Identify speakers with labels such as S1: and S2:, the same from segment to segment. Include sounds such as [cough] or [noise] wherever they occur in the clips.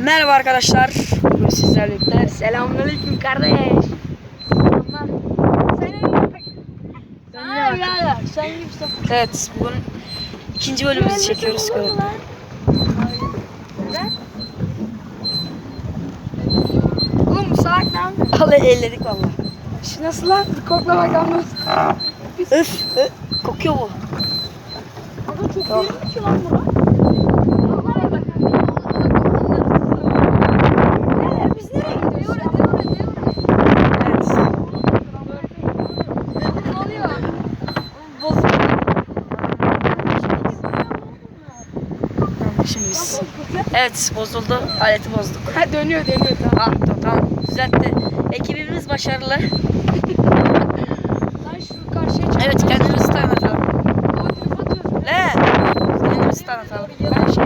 S1: Merhaba arkadaşlar. Bugün sizlerle birlikte
S2: Selamünaleyküm kardeş. Sen ya sen?
S1: Evet bugün ikinci bölümümüzü çekiyoruz. Evet.
S2: Oğlum salak lan.
S1: Vallahi elledik valla.
S2: Şu nasıl lan? Kokla bakalım.
S1: Öf, öf. Kokuyor bu.
S2: Ama çok
S1: Yok.
S2: iyi ki lan bura. Biz nereye gidiyoruz?
S1: Evet.
S2: Ne oluyor?
S1: Tamam, Şimdi biz. Evet bozuldu. Aleti bozduk.
S2: Ha dönüyor dönüyor tamam.
S1: Ah tamam. Düzeltti. Ekibimiz başarılı. [laughs]
S2: Lan şu karşıya çık.
S1: Evet kendimizi tanıtalım. Ne? Kendimizi tanıtalım.
S2: Ben şey.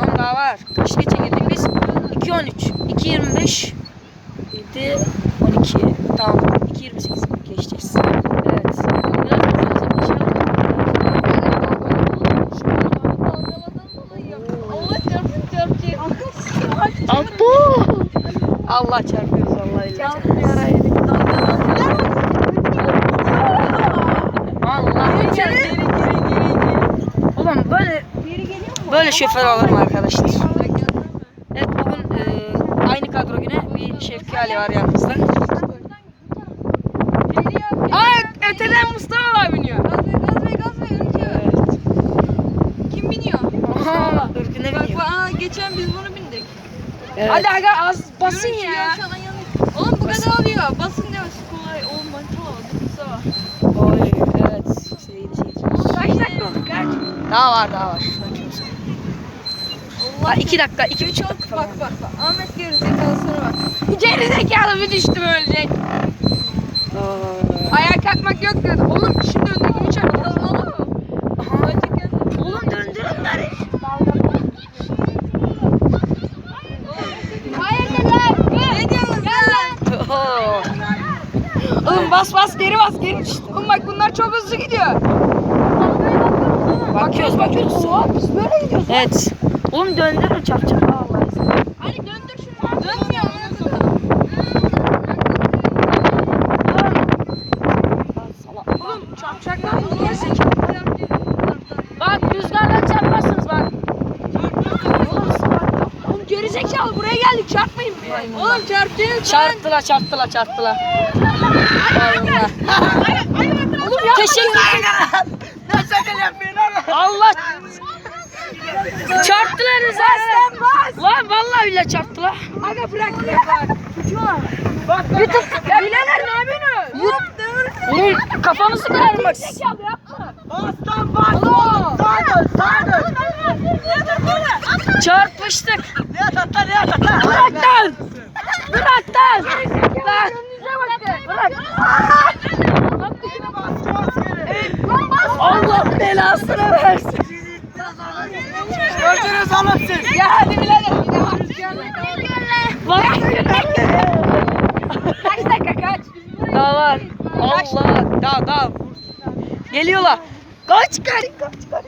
S1: Tamam daha var. Kaç geçe girdik biz? 2.13, 2.25, 7, 12. Tamam. 2.28 geçeceğiz. Evet. Biraz hızlı başlayalım.
S2: Allah çarpsın çarpacak.
S1: Abu! Allah çarpıyoruz vallahi. Allah
S2: Geri
S1: Oğlum böyle böyle şoför mu arkadaşlar? Evet bugün e, aynı kadro güne bir Şevki Ali var yanımızda.
S2: Ay öteden Mustafa var biniyor. Gaz ver gaz ver gaz ver önce.
S1: Evet.
S2: Kim biniyor?
S1: Aha, ırkına
S2: Bak
S1: biniyor.
S2: bak, aa, geçen biz bunu bindik.
S1: Evet.
S2: Hadi aga az basın ya. Oğlum bu kadar oluyor. Basın diyoruz kolay. Oğlum mantığa Mustafa.
S1: Oy, evet. Şey, şey,
S2: Kaç dakika oldu kaç?
S1: Daha var daha var. Ha, iki dakika, iki buçuk dakika falan.
S2: Bak bak bak. Ahmet geri zekalı sonra bak. Geri zekalı bir düştüm ölecek. Ayağa kalkmak yok dedi. Oğlum şimdi önündeki uçak. Oğlum.
S1: Oğlum döndürün bari.
S2: Oğlum bas bas geri bas geri. Oğlum bak bunlar çok hızlı gidiyor.
S1: Bakıyoruz bakıyoruz.
S2: Oha biz böyle gidiyoruz.
S1: Evet. Oğlum döndürün çap çap.
S2: Hadi döndür şunu. Dönmüyor. Oğlum çarpacak lan. Niye zekalı?
S1: Bak rüzgarla çarpmazsınız bak.
S2: Oğlum geri zekalı buraya geldik çarpmayın. Oğlum çarptın.
S1: Çarptılar çarptılar çarptılar. Allah.
S2: Oğlum yapma.
S1: Teşekkür ederim. Allah. Çarptılar rüzgarla. Lan vallahi bile çarptılar.
S2: Aga bırak bırak. Bak YouTube. Ya bilenler ne yapıyorsunuz?
S1: Oğlum kafamızı kırarım bak.
S3: Bastan bas.
S2: Oğlum.
S3: Sağa dön, sağa dön.
S1: Çarpıştık.
S3: Ne atatla, ne atatla.
S1: Bırak lan. Bırak lan. Lan. Bırak. Allah belasını versin.
S3: Gördünüz oğlum siz.
S2: Ya hadi birader. Bir daha rüzgarla
S1: Bak.
S2: Kaç dakika kaç?
S1: Daha var. Allah. Daha daha. Geliyorlar. Kaç gari kaç gari.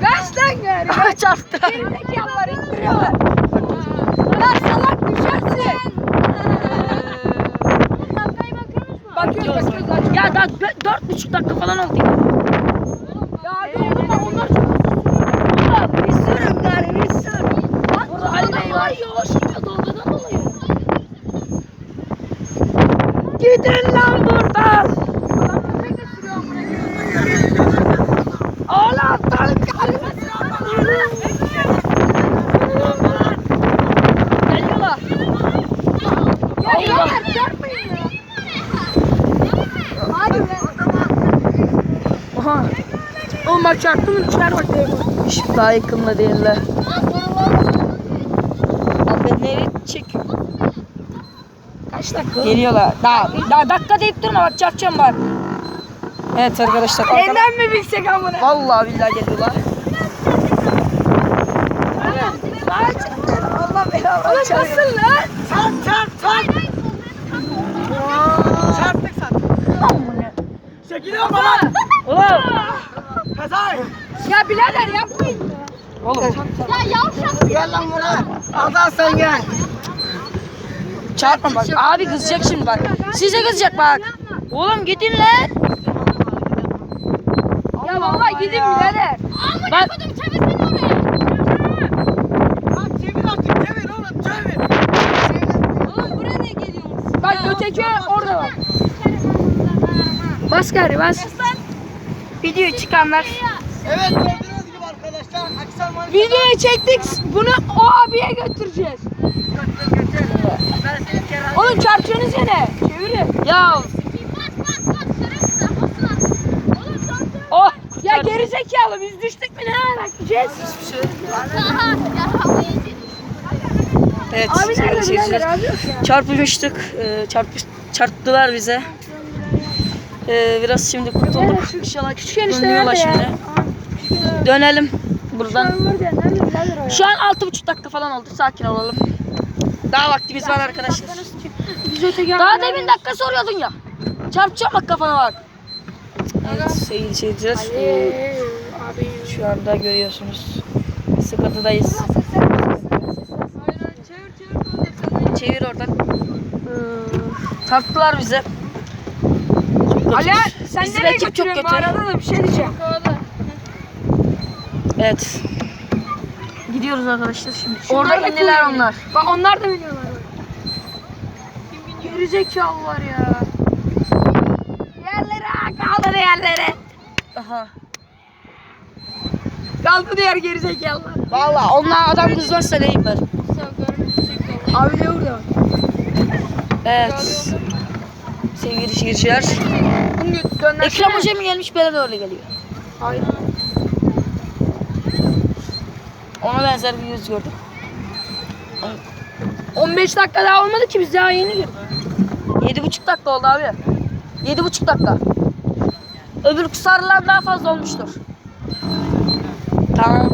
S2: Kaç lan gari?
S1: Kaç çarptı.
S2: Gerizekalılar ittiriyorlar. Lan salak düşersin. Bakıyoruz bakıyoruz aç.
S1: Ya daha dö- dört buçuk dakika falan oldu ya.
S2: Ya hadi oğlum bak onlar çok
S1: Ulan bir sürüm gari bir sürüm. Burada Ali Bey var. Yavaş gidiyor dalgadan dolayı. Gidin lan buradan. Oğlum Geliyorlar.
S2: Ya birader çarpmayın ya. Hadi be.
S1: Aha.
S2: Mı düşer bak diye.
S1: Hiç daha yakınla değiller. Abi nereye çekiyor?
S2: Kaç dakika?
S1: Geliyorlar. Daha, daha dakika deyip durma bak çarpacağım bak. Evet arkadaşlar. arkada-
S2: Yeniden mi bilsek amına?
S1: Vallahi billahi geliyorlar.
S2: Allah belanı. Oğlum nasıl lan?
S3: Çarp, çarp, çarp. Çarptık sen. Çekiliyor mu lan?
S1: Ulan
S3: Kazay.
S1: Ya birader yapmayın. Oğlum
S3: Gel lan buraya. Azal sen gel.
S1: çarpma bak. Abi kızacak şimdi bak. Size kızacak bak. Oğlum gidin lan. Ya vallahi gidin birader. Bak
S3: Lan çevir artık çevir oğlum çevir.
S2: Oğlum buraya ne geliyorsun?
S1: bak öteki orada bak. Bas gari bas. Video çıkanlar.
S3: Evet
S1: Videoyu çektik. Bunu o abiye götüreceğiz.
S3: Götür götür. Ben seni kere
S1: Oğlum çarpıyorsunuz yine. Çevirin. Ya oh. Ya geri zekalı biz düştük mü ne merak edeceğiz? Evet.
S4: Abi nerede birader abi yok ya.
S1: Ee, çarpmış, çarptılar bize. Ee, biraz şimdi kurtulduk.
S4: İnşallah küçük enişte nerede ya?
S1: şimdi. Dönelim buradan. Şu an 6,5 dakika falan oldu. Sakin olalım. Daha vaktimiz var arkadaşlar. Daha demin dakika soruyordun ya. Çarpacağım bak kafana bak. Evet sevgili seyirciler. Şu anda görüyorsunuz. Sıkıntıdayız.
S2: Çevir
S1: oradan. Ee, Çarptılar bize.
S4: Ali sen
S1: Bizim
S4: nereye götürüyorsun? Bu arada da bir şey diyeceğim.
S1: Evet. Gidiyoruz arkadaşlar şimdi.
S4: Şunlar
S1: Orada
S4: da koyuyor.
S1: onlar.
S4: Bak onlar da biliyorlar. Geri zekalılar ya. Yerlere kaldır yerlere.
S1: Aha.
S4: Kaldı diğer geri zekalılar.
S1: Valla onlar adam kızmazsa neyim ben.
S4: Abi de burada.
S1: Evet. Sevgili seyirciler.
S4: Bunu gö- dönmezsene.
S1: Ekrem Hoca mı gelmiş bana öyle geliyor.
S4: Hayır.
S1: Ona benzer bir yüz gördüm.
S4: 15 dakika daha olmadı ki biz daha yeni girdik.
S1: Yedi buçuk dakika oldu abi. Yedi buçuk dakika. Öbür sarılan daha fazla olmuştur. Tamam.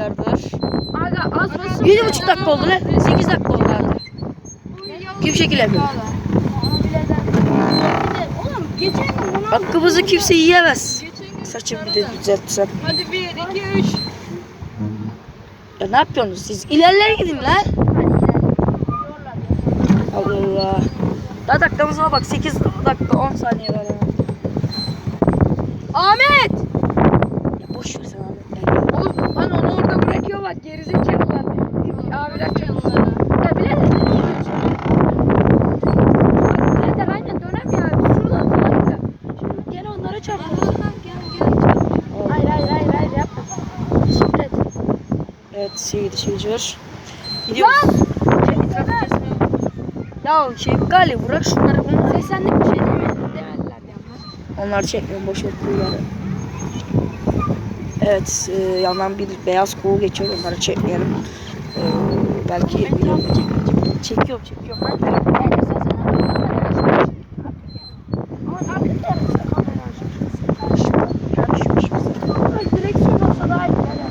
S1: Evet.
S4: Basın.
S1: Yedi buçuk dakika oldu lan. Sekiz dakika oldu abi. Kim şekil yapıyor?
S2: Oğlum geçen gün
S1: Hakkımızı kimse yiyemez. Saçımı bir de düzeltsem.
S2: Hadi bir iki üç.
S1: Ya ne yapıyorsunuz siz? İlerlere gidin lan. Allah Allah. Daha dakikamıza bak 8 dakika 10 saniye var.
S4: Ahmet.
S1: Ya boş ver sen abi.
S4: Oğlum lan onu orada bırakıyor bak geri zekalılar. Abiler çakıllar. Ya birader ne diyorsun? Birader aynen dönem ya. Biz şuradan falan gidelim. Şimdi çarpıyoruz. Hayır hayır hayır hayır yapma. Şiddet.
S1: Evet sevgili seyirciler. Gidiyoruz. Ya şey Gali bırak şunları bunu.
S4: Seslendik bir şey demediler, yanlar.
S1: Onlar çekmiyor boş ver kuyuları. Evet e, yandan bir beyaz kuğu geçiyor onları çekmeyelim. E, belki video çekiyorum çekiyorum. Ben de.
S4: Bence seslendik kamera açmış. Ama ne yapayım da yapmışsa kamera açmış.
S1: Karışmış bize.
S4: Ama direksiyon olsa daha iyi birader.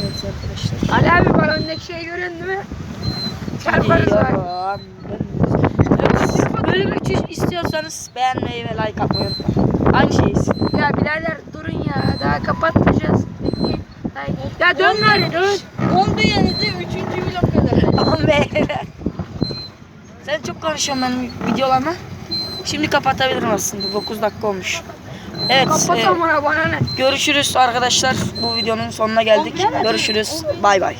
S1: Evet arkadaşlar.
S4: Ali abi bak öndeki şeyi görüyorsun değil mi? Çarparız bak.
S1: Bölüm 3 istiyorsanız beğenmeyi ve like atmayı unutmayın. Aynı şeyiz.
S4: Ya birader durun ya daha kapatmayacağız. Bekleyin. Hayır. Ya dön gari dön.
S2: Oldu yenisi üçüncü vlog kadar.
S1: Aman be. Sen çok konuşuyorsun benim videolarıma. Şimdi kapatabilirim aslında. 9 dakika olmuş. Evet.
S4: Kapat
S1: e,
S4: amına bana ne?
S1: görüşürüz arkadaşlar. Bu videonun sonuna geldik. Görüşürüz. Bay bay.